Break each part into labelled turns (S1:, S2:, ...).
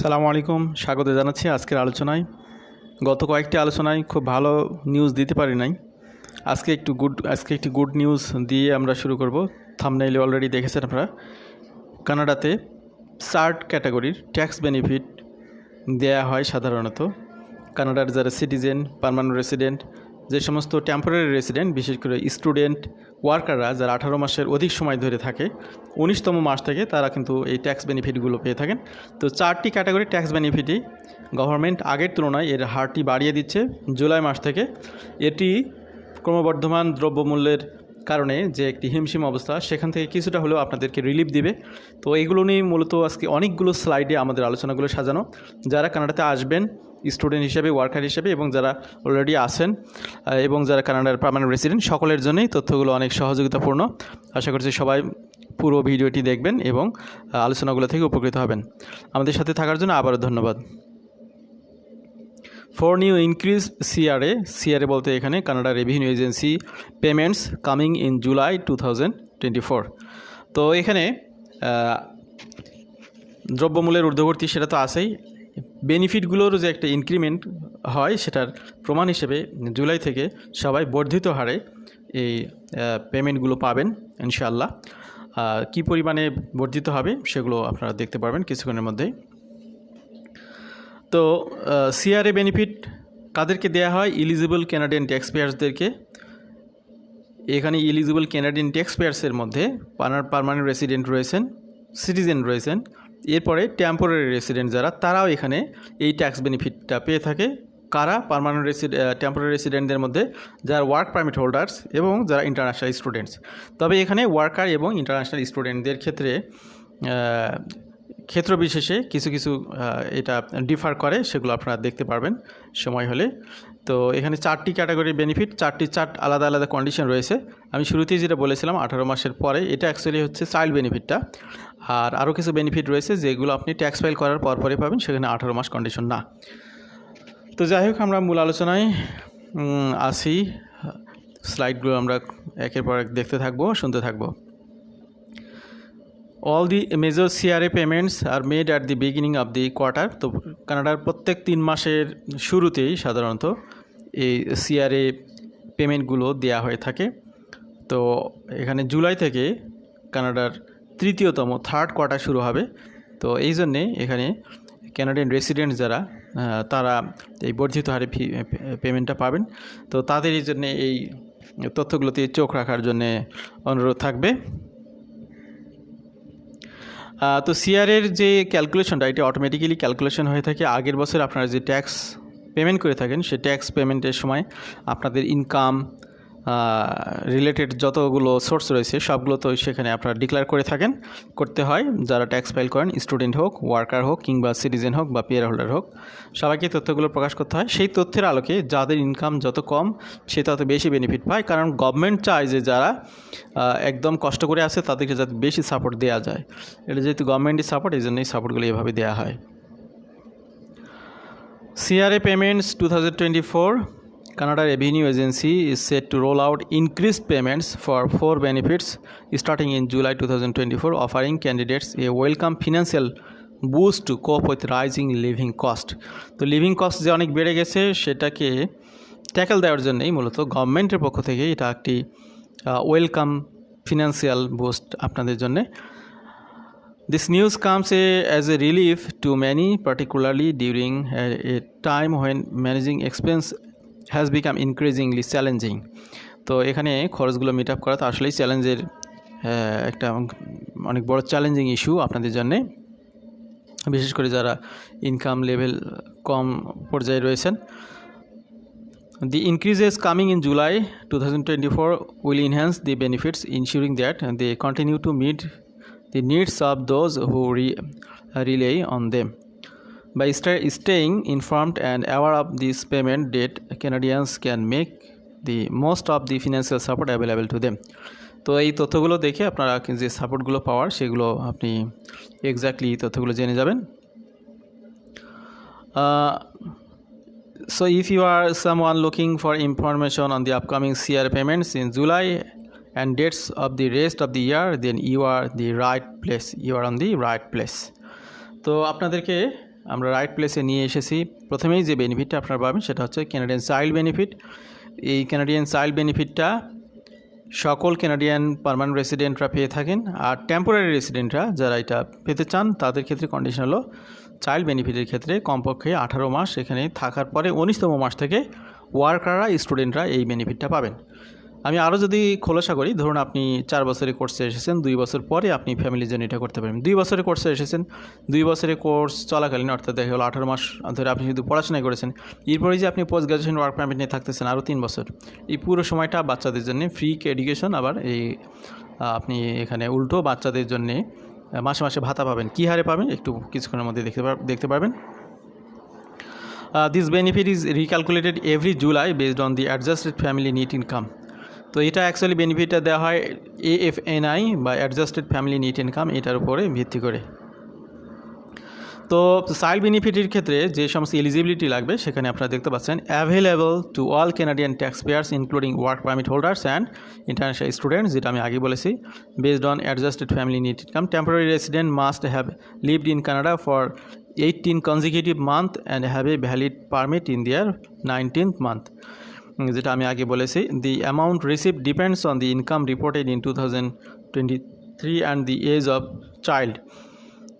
S1: সালামু আলাইকুম, স্বাগত জানাচ্ছি আজকের আলোচনায়। গত কয়েকটি আলোচনায় খুব ভালো নিউজ দিতে পারি নাই। আজকে একটু গুড আজকে একটি গুড নিউজ দিয়ে আমরা শুরু করব। থামনাইলে অলরেডি দেখেছেন আপনারা। কানাডাতে সার্ট ক্যাটাগরির ট্যাক্স বেনিফিট দেয়া হয় সাধারণত। কানাডার যারা সিটিজেন পার্মানেন্ট রেসিডেন্ট যে সমস্ত টেম্পোরারি রেসিডেন্ট বিশেষ করে স্টুডেন্ট ওয়ার্কাররা যারা আঠারো মাসের অধিক সময় ধরে থাকে, উনিশতম মাস থেকে তারা কিন্তু এই ট্যাক্স বেনিফিটগুলো পেয়ে থাকেন। তো চারটি ক্যাটাগরি ট্যাক্স বেনিফিটই গভর্নমেন্ট আগের তুলনায় এর হারটি বাড়িয়ে দিচ্ছে জুলাই মাস থেকে। এটি ক্রমবর্ধমান দ্রব্যমূল্যের কারণে যে একটি হিমশিম অবস্থা, সেখান থেকে কিছুটা হলেও আপনাদেরকে রিলিফ দিবে। তো এইগুলো নিয়ে মূলত আজকে অনেকগুলো স্লাইডে আমাদের আলোচনাগুলো সাজানো। যারা কানাডাতে আসবেন স্টুডেন্ট হিসেবে, ওয়ার্কার হিসেবে এবং যারা অলরেডি আছেন এবং যারা কানাডার পার্মানেন্ট রেসিডেন্ট সকলের জন্যই তথ্যগুলো অনেক সহযোগিতাপূর্ণ। আশা করছি সবাই পুরো ভিডিওটি দেখবেন এবং আলোচনাগুলো থেকে উপকৃত হবেন। আমাদের সাথে থাকার জন্য আবারও ধন্যবাদ। For new increase CRA CRA বলতে এখানে Canada revenue agency payments coming in July to তো এখানে দ্রব্যমূল্যের ঊর্ধ্বগতি সেটা তো আছেই। বেনিফিটগুলোর যে একটা ইনক্রিমেন্ট হয়, সেটার প্রমাণ হিসেবে জুলাই থেকে সবাই বর্ধিত হারে এই পেমেন্টগুলো পাবেন, ইনশাআল্লাহ। কী পরিমাণে বর্ধিত হবে, সেগুলো আপনারা দেখতে পারবেন কিছুক্ষণের মধ্যেই। তো সিআরএ বেনিফিট কাদেরকে দেয়া হয়? ইলিজিবল ক্যানাডিয়ান ট্যাক্স পেয়ার্সদেরকে এখানে ইলিজিবল ক্যানাডিয়ান ট্যাক্স পেয়ার্সের মধ্যে পারমানেন্ট রেসিডেন্ট রয়েছেন সিটিজেন রয়েছেন। এরপরে টেম্পোরারি রেসিডেন্ট যারা, তারাও এখানে এই ট্যাক্স বেনিফিটটা পেয়ে থাকে। কারা? পারমানেন্ট রেসিড টেম্পোরারি রেসিডেন্টদের মধ্যে যারা ওয়ার্ক পারমিট হোল্ডার্স এবং যারা ইন্টারন্যাশনাল স্টুডেন্টস তবে এখানে ওয়ার্কার এবং ইন্টারন্যাশনাল স্টুডেন্টদের ক্ষেত্রে ক্ষেত্র বিশেষে কিছু কিছু এটা ডিফার করে, সেগুলো আপনারা দেখতে পারবেন সময় হলে। তো এখানে চারটি ক্যাটাগরির বেনিফিট চারটি চার আলাদা আলাদা কন্ডিশন রয়েছে। আমি শুরুতেই যেটা বলেছিলাম, আঠারো মাসের পরে, এটা অ্যাকচুয়ালি হচ্ছে চাইল্ড বেনিফিটটা আর আরও কিছু বেনিফিট রয়েছে, যেগুলো আপনি ট্যাক্স ফাইল করার পর পরে পাবেন, সেখানে আঠারো মাস কন্ডিশন না। তো যাই হোক, আমরা মূল আলোচনায় আসি। স্লাইডগুলো আমরা একের পর এক দেখতে থাকব, শুনতে থাকব। All the major CRA payments are made at the beginning of the quarter তো কানাডার প্রত্যেক তিন মাসের শুরুতেই সাধারণত এই সিআরএ পেমেন্টগুলো দেয়া হয়ে থাকে। তো এখানে জুলাই থেকে কানাডার তৃতীয়তম থার্ড কোয়ার্টার শুরু হবে। তো এই জন্যে এখানে ক্যানাডিয়ান রেসিডেন্ট যারা তারা এই বর্ধিত হারে ফি পেমেন্টটা পাবেন। তো তাদের এই জন্যে এই তথ্যগুলোতে চোখ রাখার জন্যে অনুরোধ থাকবে। তো সিআরের যে ক্যালকুলেশনটা এটা অটোমেটিক্যালি ক্যালকুলেশন হয়ে থাকে। আগের বছর আপনারা যে ট্যাক্স পেমেন্ট করে থাকেন, সে ট্যাক্স পেমেন্টের সময় আপনাদের ইনকাম রিলেটেড যতগুলো সোর্স রয়েছে সবগুলো তো সেখানে আপনারা ডিক্লেয়ার করে থাকেন, করতে হয়। যারা ট্যাক্স ফাইল করেন স্টুডেন্ট হোক ওয়ার্কার হোক, কিংবা সিটিজেন হোক বা পেয়ার হোল্ডার হোক, সবাইকে তথ্যগুলো প্রকাশ করতে হয়। সেই তথ্যের আলোকে যাদের ইনকাম যত কম, সে তত বেশি বেনিফিট পায়। কারণ গভর্নমেন্ট চায় যে যারা একদম কষ্ট করে আছে, তাদেরকে যাতে বেশি সাপোর্ট দেওয়া যায়। এটা যেহেতু গভর্নমেন্টের সাপোর্ট এই জন্যই সাপোর্টগুলো এভাবে দেওয়া হয়। CRA payments 2024 Canada Revenue Agency is set to roll out increased payments for four benefits starting in July 2024 offering candidates a welcome financial boost to cope with rising living cost তো living cost যে অনেক বেড়ে গেছে সেটাকে tackle দেওয়ার জন্যই মূলত গভর্নমেন্টের পক্ষ থেকে এটা একটি ওয়েলকাম ফিনান্সিয়াল বুস্ট আপনাদের জন্যে This news comes a, as a relief to many, particularly during a, a time when managing expense has become increasingly challenging তো এখানে খরচগুলো মিট আপ করা তো আসলেই চ্যালেঞ্জের একটা অনেক বড় চ্যালেঞ্জিং ইস্যু আপনাদের জন্যে। বিশেষ করে যারা ইনকাম লেভেল কম পর্যায়ে রয়েছেন। The increases coming in July two thousand twenty four will enhance the benefits insuring that they continue to meet the needs of those who re rely on them By staying informed and aware of this payment date, Canadians can make the most of the financial support available to them. তো এই তথ্যগুলো দেখে আপনারা যে সাপোর্টগুলো পাওয়ার সেগুলো আপনি exactly তথ্যগুলো জেনে যাবেন। So if you are someone looking for information on the upcoming sear payments in July and dates of the rest of the year then you are the right place you are on the right place তো আপনাদেরকে আমরা right প্লেসে নিয়ে এসেছি। প্রথমেই যে বেনিফিটটা আপনারা পাবেন সেটা হচ্ছে ক্যানাডিয়ান চাইল্ড বেনিফিট এই ক্যানাডিয়ান চাইল্ড বেনিফিটটা সকল ক্যানাডিয়ান পার্মানেন্ট রেসিডেন্টরা পেয়ে থাকেন। আর টেম্পোরারি রেসিডেন্টরা যারা এটা পেতে চান, তাদের ক্ষেত্রে কন্ডিশন হলো চাইল্ড বেনিফিটের ক্ষেত্রে কমপক্ষে আঠারো মাস। এখানে থাকার পরে উনিশতম মাস থেকে ওয়ার্কাররা স্টুডেন্টরা এই বেনিফিটটা পাবেন। আমি আরও যদি খোলাসা করি, ধরুন আপনি চার বছরের কোর্সে এসেছেন, দুই বছর পরে আপনি ফ্যামিলির জন্য এটা করতে পারেন দুই বছরের কোর্সে এসেছেন, দুই বছরের কোর্স চলাকালীন, অর্থাৎ দেখা গেলো আঠারো মাস ধরে আপনি শুধু পড়াশোনাই করেছেন, এরপরে যে আপনি পোস্ট গ্রাজুয়েশন ওয়ার্ক পারমিট নিয়ে থাকতেছেন আরও তিন বছর, এই পুরো সময়টা বাচ্চাদের জন্য ফ্রি এডুকেশন আবার এই আপনি এখানে উল্টো বাচ্চাদের জন্যে মাসে মাসে ভাতা পাবেন। কী হারে পাবেন? একটু কিছুক্ষণের মধ্যে দেখতে দেখতে পারবেন। This benefit is recalculated every July based on the adjusted family net income তো এটা অ্যাকচুয়ালি বেনিফিটটা দেওয়া হয় এএফএনআই বা অ্যাডজাস্টেড ফ্যামিলি নিট ইনকাম এটার উপরে ভিত্তি করে। তো চাইল্ড বেনিফিটের ক্ষেত্রে যে সমস্ত এলিজিবিলিটি লাগবে, সেখানে আপনারা দেখতে পাচ্ছেন available to all Canadian tax payers including work permit holders and international students যেটা আমি আগে বলেছি based on adjusted family net income temporary resident must have lived in Canada for eighteen consecutive month and have a valid permit in their nineteenth month যেটা আমি আগে বলেছি the amount receive depends on the income reported in two thousand twenty three and the age of child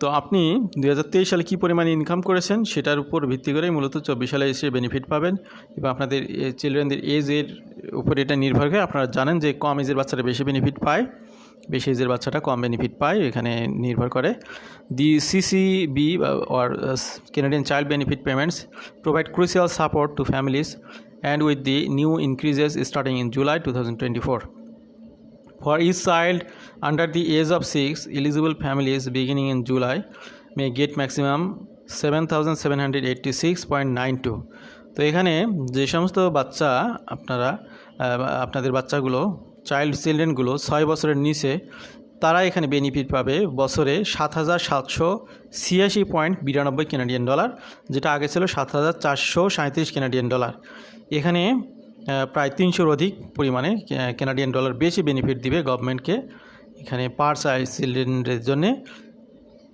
S1: তো আপনি দুই হাজার তেইশ সালে কী পরিমাণে ইনকাম করেছেন, সেটার উপর ভিত্তি করে মূলত চব্বিশ সালে এসে বেনিফিট পাবেন। এবং আপনাদের চিলড্রেনদের এজের উপর এটা নির্ভর করে আপনারা জানেন যে কম এজের বাচ্চারা বেশি বেনিফিট পায়, বেশি এজের বাচ্চাটা কম বেনিফিট পায়, এখানে নির্ভর করে। The CCB or Canadian child benefit payments provide crucial support to families new increases starting in July two thousand twenty four For each child under the age of 6, eligible families beginning in July may get maximum 7786.92 তো এখানে যে সমস্ত বাচ্চা আপনারা আপনাদের বাচ্চাগুলো child চিলড্রেনগুলো ছয় বছরের নিচে তারা এখানে বেনিফিট পাবে বছরে সাত হাজার সাতশো ছিয়াশি পয়েন্ট বিরানব্বই কেনাডিয়ান ডলার যেটা আগে ছিল সাত হাজার চারশো সাঁত্রিশ কেনাডিয়ান ডলার এখানে প্রায় তিনশোর অধিক পরিমাণে কেনাডিয়ান ডলার বেশি বেনিফিট দিবে গভর্নমেন্টকে এখানে পার চাইল্ড চিলড্রেনদের জন্যে।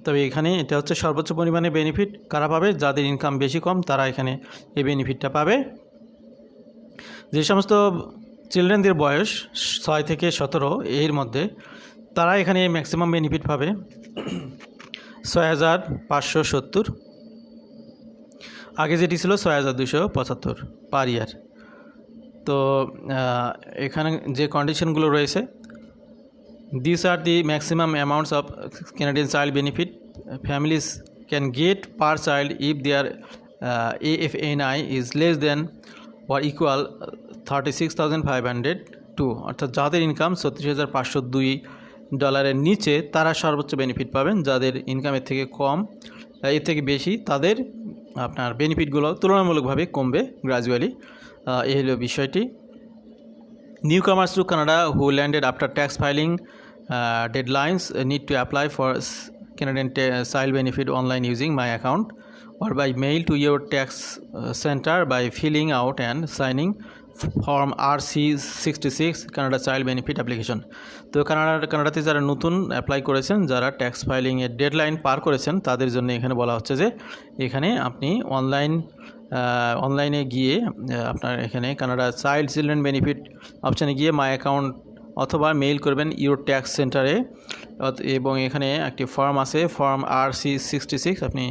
S1: তবে এখানে এটা হচ্ছে সর্বোচ্চ পরিমাণে বেনিফিট কারা পাবে? যাদের ইনকাম বেশি কম, তারা এখানে এই বেনিফিটটা পাবে। যে সমস্ত চিলড্রেনদের বয়স ছয় থেকে সতেরো, এর মধ্যে তারা এখানে ম্যাক্সিমাম বেনিফিট পাবে। ছয় হাজার পাঁচশো সত্তর। আগে যেটি ছিল ছয় হাজার দুশো পঁচাত্তর পার ইয়ার তো এখানে যে কন্ডিশনগুলো রয়েছে are the maximum amounts of Canadian child benefit families can get per child if their uh, AFNI is less than or equal thirty six thousand five hundred two অর্থাৎ যাদের ইনকাম ছত্রিশ হাজার পাঁচশো দুই ডলারের নিচে তারা সর্বোচ্চ বেনিফিট পাবেন, যাদের ইনকামের থেকে কম এর থেকে বেশি, তাদের আপনার বেনিফিটগুলো তুলনামূলকভাবে কমবে গ্রাজুয়ালি এ হলো বিষয়টি। Newcomers to Canada who landed after tax filing deadlines need to apply for Canadian child benefit online using my account or by mail to your tax center by filling out and signing form R C sixty six Canada child benefit application তো Canada কানাডাতে যারা নতুন apply করেছেন, যারা tax ফাইলিংয়ের deadline পার করেছেন, তাদের জন্য এখানে বলা হচ্ছে যে, এখানে আপনি অনলাইন অনলাইনে গিয়ে আপনার এখানে কানাডা চাইল্ড চিলড্রেন বেনিফিট অপশানে গিয়ে মাই অ্যাকাউন্ট অথবা মেইল করবেন ইউর ট্যাক্স সেন্টারে এবং এখানে একটি ফর্ম আছে form R C sixty six আপনি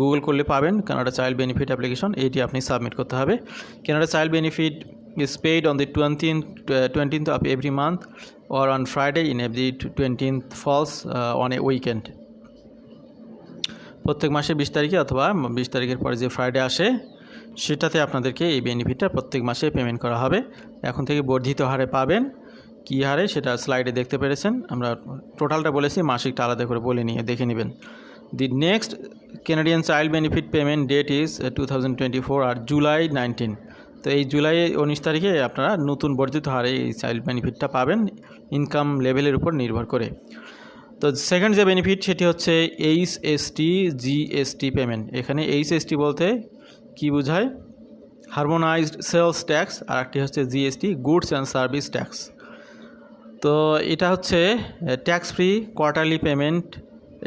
S1: গুগল করলে পাবেন কানাডা চাইল্ড বেনিফিট অ্যাপ্লিকেশন এইটি আপনি সাবমিট করতে হবে। Canada child benefit is paid on the 20th, uh, 20th of every month or on Friday in every 20th falls uh, on a weekend. প্রত্যেক মাসে বিশ তারিখে অথবা বিশ তারিখের পরে যে ফ্রাইডে আসে সেটাতে আপনাদেরকে এই বেনিফিটটা প্রত্যেক মাসে পেমেন্ট করা হবে। এখন থেকে বর্ধিত হারে পাবেন। কী হারে সেটা স্লাইডে দেখতে পেরেছেন। আমরা টোটালটা বলেছি মাসিকটা আলাদা করে বলে নিয়ে দেখে নেবেন। The next Canadian child benefit payment date is two thousand twenty four are July nineteen তো এই জুলাই উনিশ তারিখে আপনারা নতুন বর্ধিত হারে এই চাইল্ড বেনিফিটটা পাবেন ইনকাম লেভেলের উপর নির্ভর করে। তো সেকেন্ড যে বেনিফিট সেটি হচ্ছে H S T GST payment এখানে এইচ এস টি বলতে কি বোঝায়? হারমোনাইজড সেলস ট্যাক্স আর একটি হচ্ছে GST goods and service tax তো এটা হচ্ছে ট্যাক্স ফ্রি কোয়ার্টারলি পেমেন্ট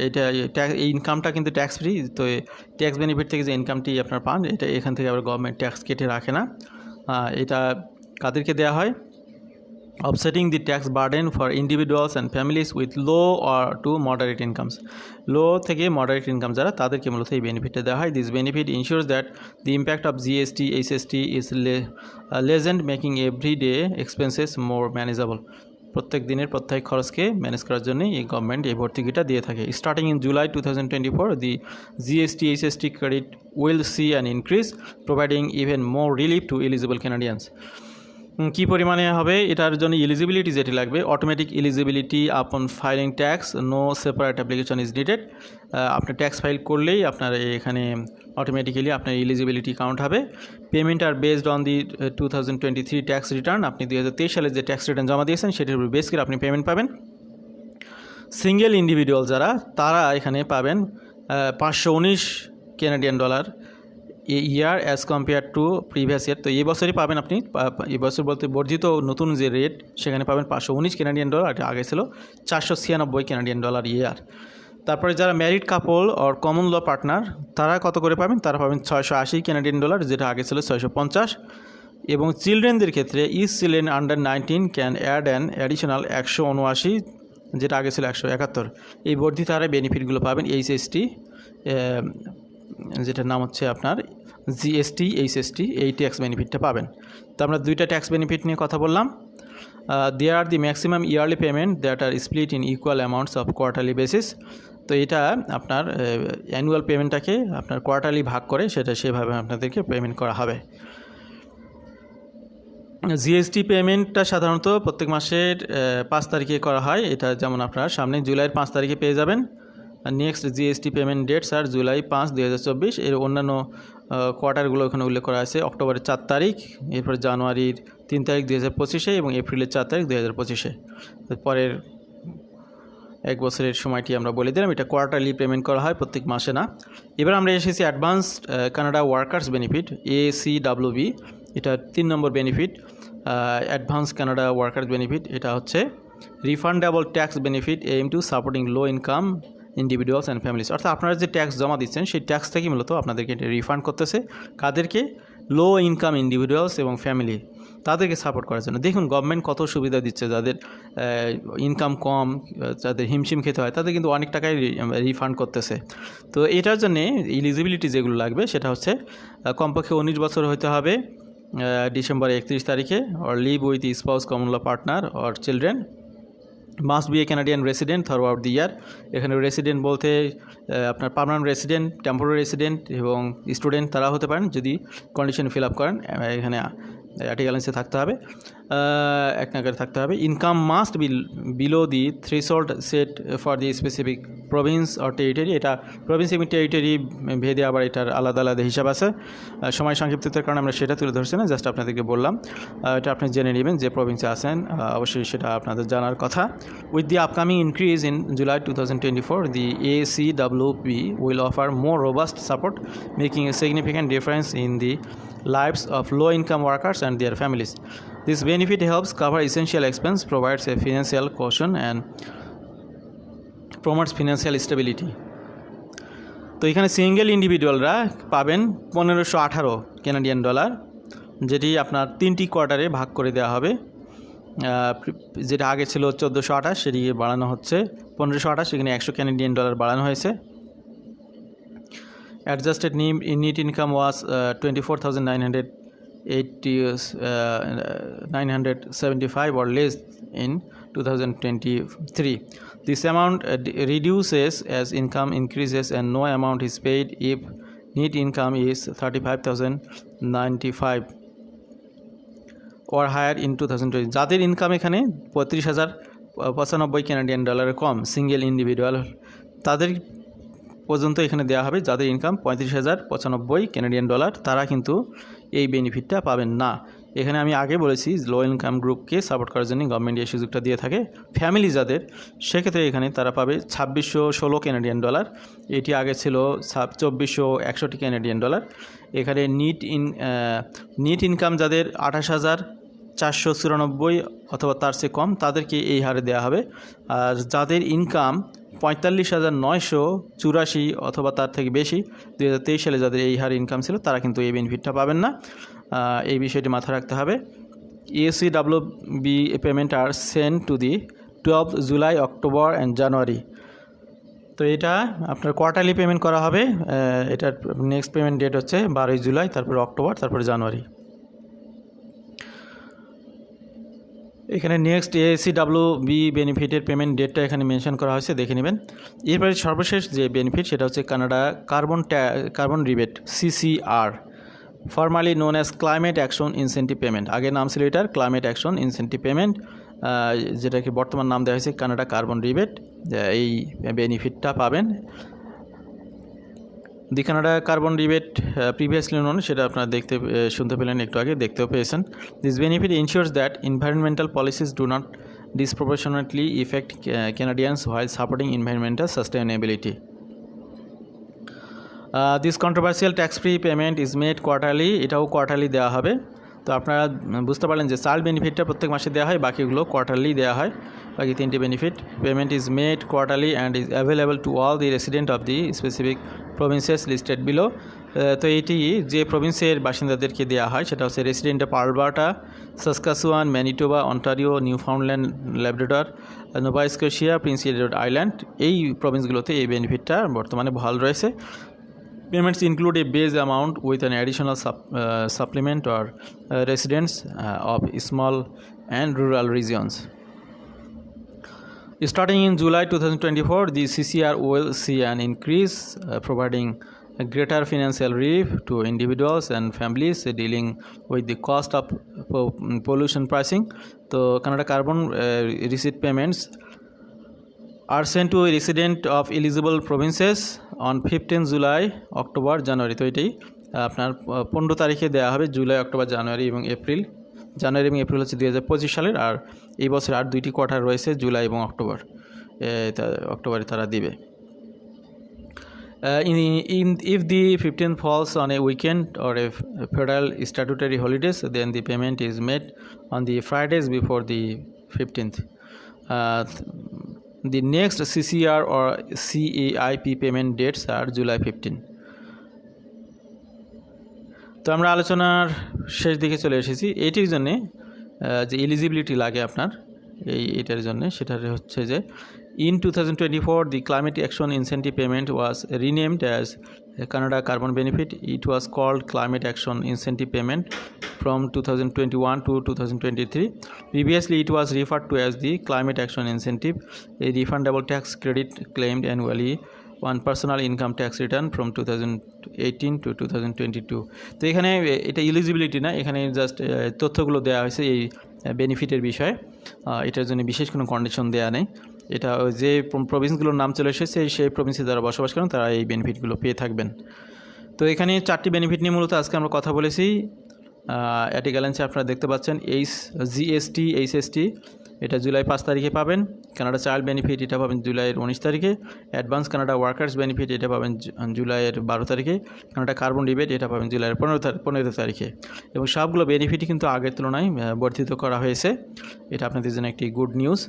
S1: এটা ট্যাক্স এই ইনকামটা কিন্তু ট্যাক্স ফ্রি তো ট্যাক্স বেনিফিট থেকে যে ইনকামটি আপনার পান, এটা এখান থেকে আবার গভর্নমেন্ট ট্যাক্স কেটে রাখে না। এটা কাদেরকে দেওয়া হয়? Offsetting the tax burden for individuals and families with low or to moderate incomes. লো থেকে মডারেট ইনকাম যারা, তাদেরকে মূলত এই বেনিফিটটা দেওয়া হয়। This benefit insures that the impact of GST HST is lessened making every day expenses more manageable প্রত্যেক দিনের প্রত্যেক খরচকে ম্যানেজ করার জন্য এই গভর্নমেন্ট এই ভর্তুকিটা দিয়ে থাকে। Starting in July two thousand twenty four the GST HST credit will see an increase providing even more relief to eligible Canadians কী পরিমাণে হবে? এটার জন্য এলিজিবিলিটি যেটি লাগবে automatic eligibility upon filing tax no separate application is needed আপনি tax file করলেই আপনার এখানে অটোমেটিক্যালি আপনার এলিজিবিলিটি কাউন্ট হবে। Payment are based on the two thousand twenty three tax return আপনি দুই হাজার তেইশ সালে যে ট্যাক্স রিটার্ন জমা দিয়েছেন, সেটির উপর বেস করে আপনি পেমেন্ট পাবেন। সিঙ্গেল ইন্ডিভিজুয়াল যারা, তারা এখানে পাবেন পাঁচশো উনিশ Canadian dollar year as compare to previous year তো এই বছরই পাবেন আপনি, পা- পা- এই বছর বলতে বর্ধিত নতুন যে রেট সেখানে পাবেন পাঁচশো উনিশ কেনাডিয়ান ডলার এটা আগে ছিল চারশো ছিয়ানব্বই কেনাডিয়ান ডলার ইয়ার তারপরে যারা married couple or common law partner তারা কত করে পাবেন? তারা পাবেন ছয়শো আশি কেনাডিয়ান ডলার যেটা আগে ছিল ছয়শো পঞ্চাশ। এবং চিলড্রেনদের ক্ষেত্রে each children under nineteen can add an additional একশো উনআশি, যেটা আগে ছিল একশো একাত্তর। এই বর্ধিত হারে বেনিফিটগুলো পাবেন এইচএসটি যেটার নাম হচ্ছে আপনার জিএসটি এইচএসটি এই ট্যাক্স বেনিফিটটা পাবেন। তো আমরা দুইটা ট্যাক্স বেনিফিট নিয়ে কথা বললাম। There are the maximum yearly payment that are split in equal amounts of quarterly basis তো এটা আপনার অ্যানুয়াল পেমেন্টটাকে আপনার কোয়ার্টারলি ভাগ করে সেটা সেভাবে আপনাদেরকে পেমেন্ট করা হবে। জিএসটি পেমেন্টটা সাধারণত প্রত্যেক মাসের পাঁচ তারিখে করা হয়। এটা যেমন আপনার সামনে জুলাইয়ের পাঁচ তারিখে পেয়ে যাবেন। Next GST payment dates are July পাঁচ দু এর অন্যান্য কোয়ার্টারগুলো এখানে উল্লেখ করা আছে। অক্টোবরের চার তারিখ, এরপর জানুয়ারির তিন তারিখ দু হাজার পঁচিশে এবং এপ্রিলের চার তারিখ দু হাজার পঁচিশে। পরের এক বছরের সময়টি আমরা বলে দিলাম। এটা কোয়ার্টারলি পেমেন্ট করা হয় প্রত্যেক মাসে না। এবার আমরা এসেছি advance Canada workers benefit A C B এটা তিন নম্বর benefit advance Canada workers benefit এটা হচ্ছে refundable tax benefit aimed to supporting low income individuals and families অর্থাৎ আপনারা যে ট্যাক্স জমা দিচ্ছেন, সেই ট্যাক্স থেকে মূলত আপনাদেরকে রিফান্ড করতেছে। কাদেরকে? লো ইনকাম ইন্ডিভিজুয়ালস এবং ফ্যামিলি তাদেরকে সাপোর্ট করার জন্য। দেখুন গভর্নমেন্ট কত সুবিধা দিচ্ছে যাদের ইনকাম কম, যাদের হিমশিম খেতে হয়, তাদের কিন্তু অনেক টাকাই রিফান্ড করতেছে। তো এটার জন্যে ইলিজিবিলিটি যেগুলো লাগবে, সেটা হচ্ছে কমপক্ষে উনিশ বছর হতে হবে ডিসেম্বর একত্রিশ তারিখে or live with spouse common law partner or children must be a Canadian resident throughout the year এখানে রেসিডেন্ট বলতে আপনার পার্মানেন্ট রেসিডেন্ট টেম্পোরারি রেসিডেন্ট এবং স্টুডেন্ট তারা হতে পারেন যদি কন্ডিশন ফিল আপ করেন। এখানে আর্টিকেলেন্সে থাকতে হবে। এক নাগারে থাকতে হবে। Income must be below the threshold set for the specific province or territory এটা প্রভিন্স এবং টেরিটরি ভেদে আবার এটার আলাদা আলাদা হিসাব আছে। সময় সংক্ষিপ্ততার কারণে আমরা সেটা তুলে ধরছি না জাস্ট আপনাদেরকে বললাম। এটা আপনি জেনে নেবেন যে প্রভিন্সে আহ, অবশ্যই সেটা আপনাদের জানার কথা। With the upcoming increase in July two thousand twenty four the A C WP will offer more robust support making a significant difference in the lives of low-income workers and their families. This benefit helps cover essential expense, provides a financial caution, and promotes financial stability. তো এখানে single ইন্ডিভিজুয়ালরা পাবেন পনেরোশো আঠারো Canadian dollar যেটি আপনার তিনটি কোয়ার্টারে ভাগ করে দেওয়া হবে যেটা আগে ছিল চোদ্দোশো আঠাশ সেটিকে বাড়ানো হচ্ছে পনেরোশো আঠাশ সেখানে একশো ক্যানাডিয়ান ডলার বাড়ানো হয়েছে অ্যাডজাস্টেড নিম net income was twenty four thousand nine hundred eight nine hundred seventy five or less in two thousand twenty three this amount reduces increases and no amount is if net income is thirty five or higher in two thousand twenty যাদের income এখানে পঁয়ত্রিশ হাজার, পঁচানব্বই Canadian ডলারের কম single individual তাদের পর্যন্ত এখানে দেওয়া হবে যাদের ইনকাম পঁয়ত্রিশ হাজার পঁচানব্বই ক্যানাডিয়ান ডলার তারা কিন্তু এই বেনিফিটটা পাবেন না। এখানে আমি আগে বলেছি লো ইনকাম গ্রুপকে সাপোর্ট করার জন্য গভর্নমেন্ট এই সুযোগটা দিয়ে থাকে। ফ্যামিলি যাদের, সেক্ষেত্রে এখানে তারা পাবে ছাব্বিশশো ষোলো ক্যানাডিয়ান ডলার এটি আগে ছিল চব্বিশশো একষট্টি ক্যানাডিয়ান ডলার এখানে নিট ইন নিট ইনকাম যাদের আঠাশ হাজার চারশো চুরানব্বই অথবা তার চেয়ে কম, তাদেরকে এই হারে দেওয়া হবে। আর যাদের ইনকাম পঁয়তাল্লিশ হাজার নয়শো চুরাশি অথবা তার থেকে বেশি দুই হাজার তেইশ সালে যাদের এই হার ইনকাম ছিল, তারা কিন্তু এই বেনিফিটটা পাবেন না। এই বিষয়টি মাথায় রাখতে হবে। ESC W B payment are send to the twelve July October and January তো এটা আপনার কোয়ার্টারলি পেমেন্ট করা হবে। এটার নেক্সট পেমেন্ট ডেট হচ্ছে বারোই জুলাই তারপরে অক্টোবর তারপরে জানুয়ারি এখানে নেক্সট এএসসি ডাব্লিউ বি বেনিফিটের পেমেন্ট ডেটটা এখানে মেনশন করা হয়েছে, দেখে নেবেন। এরপরে সর্বশেষ যে বেনিফিট সেটা হচ্ছে Canada carbon carbon rebate CCR formally known as climate action incentive payment আগে নাম ছিল এটার ক্লাইমেট অ্যাকশন ইনসেন্টিভ পেমেন্ট যেটাকে বর্তমান নাম দেওয়া হয়েছে কানাডা কার্বন রিবেট এই বেনিফিটটা পাবেন। The Canada carbon rebate previously known সেটা আপনারা দেখতে শুনতে পেলেন একটু আগে, দেখতেও পেয়েছেন this benefit insures that environmental policies do not disproportionately affect Canadians while supporting environmental sustainability. This controversial tax free payment is made quarterly এটাও কোয়ার্টারলি দেওয়া হবে তো আপনারা বুঝতে পারলেন যে চাল বেনিফিটটা প্রত্যেক মাসে দেওয়া হয়, বাকিগুলো কোয়ার্টারলি দেওয়া হয়। বাকি তিনটি benefit payment is made quarterly and is available to all the resident of the specific provinces listed below তো এটি যে প্রভিন্সের বাসিন্দাদেরকে দেওয়া হয়, সেটা হচ্ছে resident of Alberta Saskatchewan Manitoba Ontario Newfoundland Labrador Nova Scotia Prince Island এই প্রভিন্সগুলোতে এই বেনিফিটটা বর্তমানে বহাল রয়েছে। Payments include a base amount with an additional sup- uh, supplement or uh, residents uh, of small and rural regions. Starting in July 2024, the CCR will see an increase, uh, providing greater financial relief to individuals and families dealing with the cost of po- pollution pricing. So, Canada carbon uh, receipt payments are sent to a resident of eligible provinces on 15 July October January তো এটাই আপনার পনেরো তারিখে দেওয়া হবে July October জানুয়ারি এবং April জানুয়ারি এবং April হচ্ছে দুই হাজার পঁচিশ সালের আর এই বছর আর দুইটি কোয়ার্টার রয়েছে জুলাই এবং অক্টোবর এ, অক্টোবরে তারা দিবে। Uh, in, in, if the 15th falls on a weekend or a federal statutory holidays, then the payment is made on the Fridays before the 15th. Uh, th- the next CCR or CAIP payment dates are July 15. তো আমরা আলোচনার শেষ দিকে চলে এসেছি এটির জন্যে যে এলিজিবিলিটি লাগে আপনার, এই, এটার জন্য সেটা হচ্ছে যে twenty four the climate action incentive payment was renamed as Canada carbon benefit it was called climate action incentive payment from 2021 to 2023. Previously, it was referred to as the Climate Action Incentive, a refundable tax credit claimed annually on personal income tax return from 2018 to 2022. তো এখানে এটা eligibility না এখানে just তথ্যগুলো দেওয়া হয়েছে এই বেনিফিটের বিষয়। এটার জন্য বিশেষ কোনো কন্ডিশন দেওয়া নেই। এটা যে প্রভিন্সগুলোর নাম চলে এসেছে, সেই প্রভিন্সে যারা বসবাস করেন, তারা এই বেনিফিটগুলো পেয়ে থাকবেন। তো এখানে চারটি বেনিফিট নিয়ে মূলত আজকে আমরা কথা বলেছি। অ্যাটিক্যালেন্সে আপনারা দেখতে পাচ্ছেন এইচ জিএসটি এইচএসটি এটা জুলাই পাঁচ তারিখে পাবেন। কানাডা চাইল্ড বেনিফিট এটা পাবেন জুলাইয়ের উনিশ তারিখে। অ্যাডভান্স কানাডা ওয়ার্কার্স বেনিফিট এটা পাবেন জুলাইয়ের বারো তারিখে। কানাডা কার্বন রিবেট এটা পাবেন জুলাইয়ের পনেরো পনেরো তারিখে। এবং সবগুলো বেনিফিটই কিন্তু আগের তুলনায় বর্ধিত করা হয়েছে। এটা আপনাদের জন্য একটি গুড নিউজ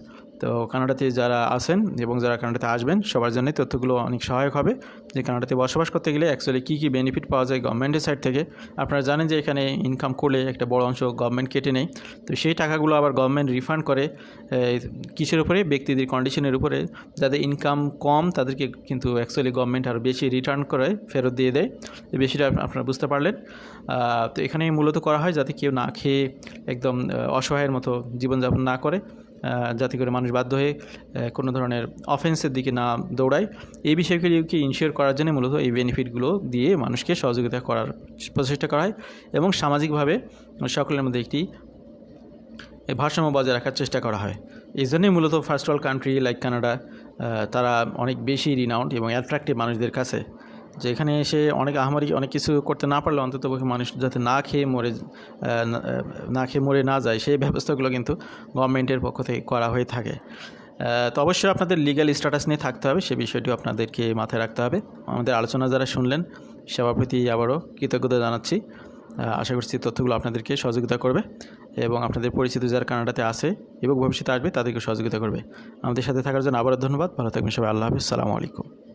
S1: তো কানাডাতে যারা আছেন এবং যারা কানাডাতে আসবেন, সবার জন্য তথ্যগুলো অনেক সহায়ক হবে যে কানাডাতে বসবাস করতে গেলে অ্যাকচুয়ালি কী কী বেনিফিট পাওয়া যায় গভর্নমেন্টের সাইড থেকে। আপনারা জানেন যে এখানে ইনকাম করলে একটা বড় অংশ গভর্নমেন্ট কেটে নেয়। তো সেই টাকাগুলো আবার গভর্নমেন্ট রিফান্ড করে কিসের উপরে? ব্যক্তিদের কন্ডিশনের উপরে। যাদের ইনকাম কম, তাদেরকে কিন্তু অ্যাকচুয়ালি গভর্নমেন্ট আরও বেশি রিটার্ন করে, ফেরত দিয়ে দেয়। বেশিটা আপনারা বুঝতে পারলেন। তো এখানে মূলত করা হয় যাতে কেউ না খেয়ে একদম অসহায়ের মতো জীবনযাপন না করে। যাতে করে মানুষ বাধ্য হয়ে কোনো ধরনের অফেন্সের দিকে না দৌড়ায়। এই বিষয়গুলিকে ইনশিওর করার জন্য মূলত এই বেনিফিটগুলো দিয়ে মানুষকে সহযোগিতা করার প্রচেষ্টা করা হয় এবং সামাজিকভাবে সকলের মধ্যে একটি ভারসাম্য বজায় রাখার চেষ্টা করা হয়। এই জন্যই মূলত first world country like Canada তারা অনেক বেশি রিনাউন্ড এবং অ্যাট্রাক্টিভ মানুষদের কাছে। যে এখানে এসে অনেক আহামারি অনেক কিছু করতে না পারলে অন্তত মানুষ যাতে না খেয়ে মরে না- খেয়ে মরে না যায়, সেই ব্যবস্থাগুলো কিন্তু গভর্নমেন্টের পক্ষ থেকে করা হয়ে থাকে। তো অবশ্যই আপনাদের লিগ্যাল স্ট্যাটাস নিয়ে থাকতে হবে, সে বিষয়টিও আপনাদেরকে মাথায় রাখতে হবে। আমাদের আলোচনা যারা শুনলেন, সবার প্রতি আবারও কৃতজ্ঞতা জানাচ্ছি। আশা করছি তথ্যগুলো আপনাদেরকে সহযোগিতা করবে এবং আপনাদের পরিচিত যারা কানাডাতে আছে এবং ভবিষ্যতে আসবে, তাদেরকে সহযোগিতা করবে। আমাদের সাথে থাকার জন্য আবারও ধন্যবাদ, ভালো থাকবেন সবাই, আল্লাহ হাফিজ, সালামু আলাইকুম।